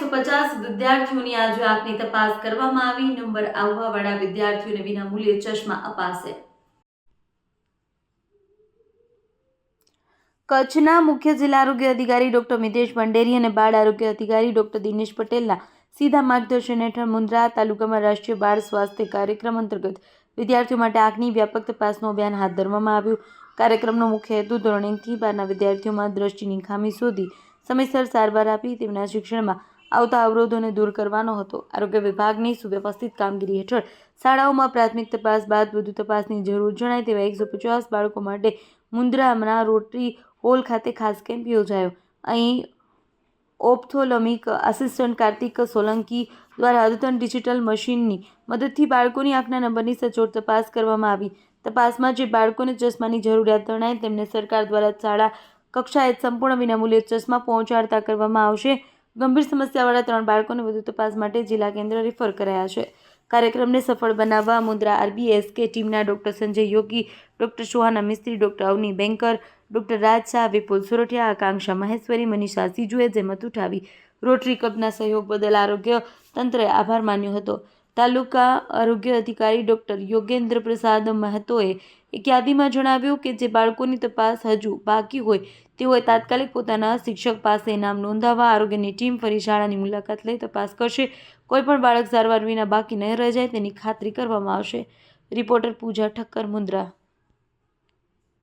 પચાસ વિદ્યાર્થીઓની આજે આંખની તપાસ કરવામાં આવી. નંબર આવવાવાળા વિદ્યાર્થીઓને વિનામૂલ્યે ચશ્મા અપાશે. કચ્છના મુખ્ય જિલ્લા આરોગ્ય અધિકારી ડોક્ટર મિતેશ ભંડેરી અને બાળ આરોગ્ય અધિકારી ડોક્ટર દિનેશ પટેલના સીધા માર્ગદર્શન હેઠળ મુન્દ્રા તાલુકામાં રાષ્ટ્રીય બાળ સ્વાસ્થ્ય કાર્યક્રમ અંતર્ગત વિદ્યાર્થીઓ માટે આંખની વ્યાપક તપાસનું અભિયાન હાથ ધરવામાં આવ્યું. કાર્યક્રમનો મુખ્ય હેતુ ધોરણ એકથી બારના વિદ્યાર્થીઓમાં દ્રષ્ટિની ખામી શોધી સમયસર સારવાર આપી તેમના શિક્ષણમાં આવતા અવરોધોને દૂર કરવાનો હતો. આરોગ્ય વિભાગની સુવ્યવસ્થિત કામગીરી હેઠળ શાળાઓમાં પ્રાથમિક તપાસ બાદ વધુ તપાસની જરૂર જણાય તેવા એકસો પચાસ બાળકો માટે મુન્દ્રામના રોટરી હોલ ખાતે ખાસ કેમ્પ યોજાયો. અહીં ઓપ્થોલમિક આસિસ્ટન્ટ કાર્તિક સોલંકી દ્વારા અદ્યતન ડિજિટલ મશીનની મદદથી બાળકોની આંખના નંબરની સચોટ તપાસ કરવામાં આવી. તપાસમાં જે બાળકોને ચશ્માની જરૂરિયાત જણાય તેમને સરકાર દ્વારા શાળા કક્ષાએ સંપૂર્ણ વિનામૂલ્યે ચશ્મા પહોંચાડતા કરવામાં આવશે. ગંભીર સમસ્યાવાળા ત્રણ બાળકોને વધુ તપાસ માટે જિલ્લા કેન્દ્ર રિફર કરાયા છે. કાર્યક્રમને સફળ બનાવવા મુન્દ્રા આરબીએસકે ટીમના doctor Sanjay Yogi, doctor Suhana Mistry, doctor Avani Banker doctor Raj Shah, Vipul Suratiya, Akanksha Maheshwari, Manisha સિજુએ જહેમત ઉઠાવી રોટરી ક્લબના સહયોગ બદલ આરોગ્ય તંત્રએ આભાર માન્યો હતો. તાલુકા આરોગ્ય અધિકારી ડોક્ટર યોગેન્દ્ર પ્રસાદ મહતોએ એક યાદીમાં જણાવ્યું કે જે બાળકોની તપાસ હજુ બાકી હોય, તેઓએ તાત્કાલિક પોતાના શિક્ષક પાસે નામ નોંધાવવા આરોગ્યની ટીમ ફરી શાળાની મુલાકાત લઈ તપાસ કરશે. કોઈપણ બાળક સારવાર વિના બાકી ન રહી જાય તેની ખાતરી કરવામાં આવશે. રિપોર્ટર પૂજા ઠક્કર મુન્દ્રા.